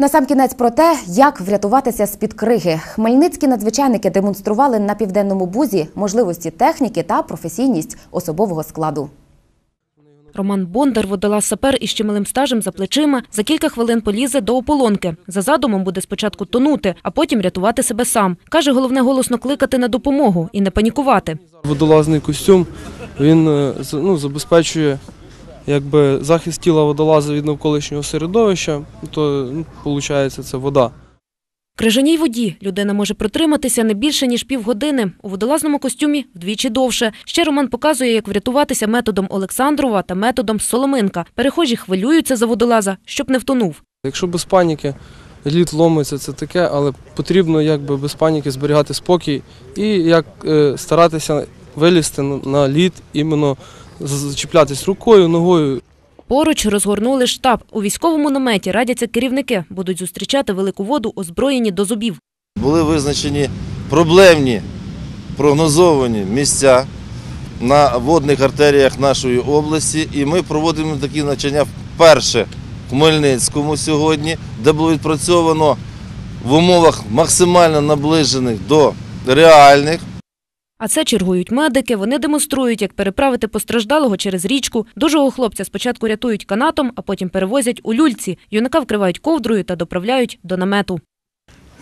Насамкінець про те, як врятуватися з-під криги. Хмельницькі надзвичайники демонстрували на південному бузі можливості техніки та професійність особового складу. Роман Бондар, водолаз сапер із чималим стажем за плечима, за кілька хвилин полізе до ополонки. За задумом буде спочатку тонути, а потім рятувати себе сам. Каже, головне голосно кликати на допомогу і не панікувати. Водолазний костюм він е, ну, забезпечує якби, захист тіла водолаза від навколишнього середовища, то ну, виходить це вода. В крижаній воді людина може протриматися не більше, ніж півгодини. У водолазному костюмі вдвічі довше. Ще Роман показує, як врятуватися методом Олександрова та методом Соломинка. Перехожі хвилюються за водолаза, щоб не втонув. Якщо без паніки лід ломиться, це таке, але потрібно якби без паніки зберігати спокій і як е, старатися вилізти на, на лід, іменно зачіплятись рукою, ногою, Поруч розгорнули штаб. У військовому наметі радяться керівники. Будуть зустрічати велику воду, озброєні до зубів. Були визначені проблемні прогнозовані місця на водних артеріях нашої області, і ми проводимо такі навчання вперше в Хмельницькому сьогодні, де було відпрацьовано в умовах максимально наближених до реальних. А це чергують медики. Вони демонструють, як переправити постраждалого через річку. Дужого хлопця спочатку рятують канатом, а потім перевозять у люльці. Юнака вкривають ковдрою та доправляють до намету.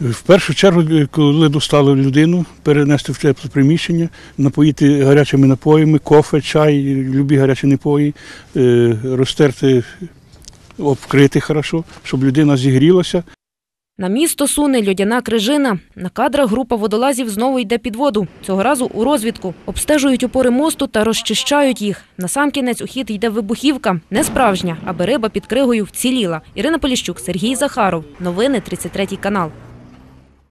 В першу чергу, коли достали людину, перенести в тепле приміщення, напоїти гарячими напоями, кофе, чай, любі гарячі напої, е, розтерти, обкрити хорошо, щоб людина зігрілася. На місто суне льодяна крижина. На кадрах група водолазів знову йде під воду. Цього разу у розвідку. Обстежують опори мосту та розчищають їх. Насамкінець у хід йде вибухівка. Не справжня, аби риба під кригою вціліла. Ірина Поліщук, Сергій Захаров. Новини 33 канал.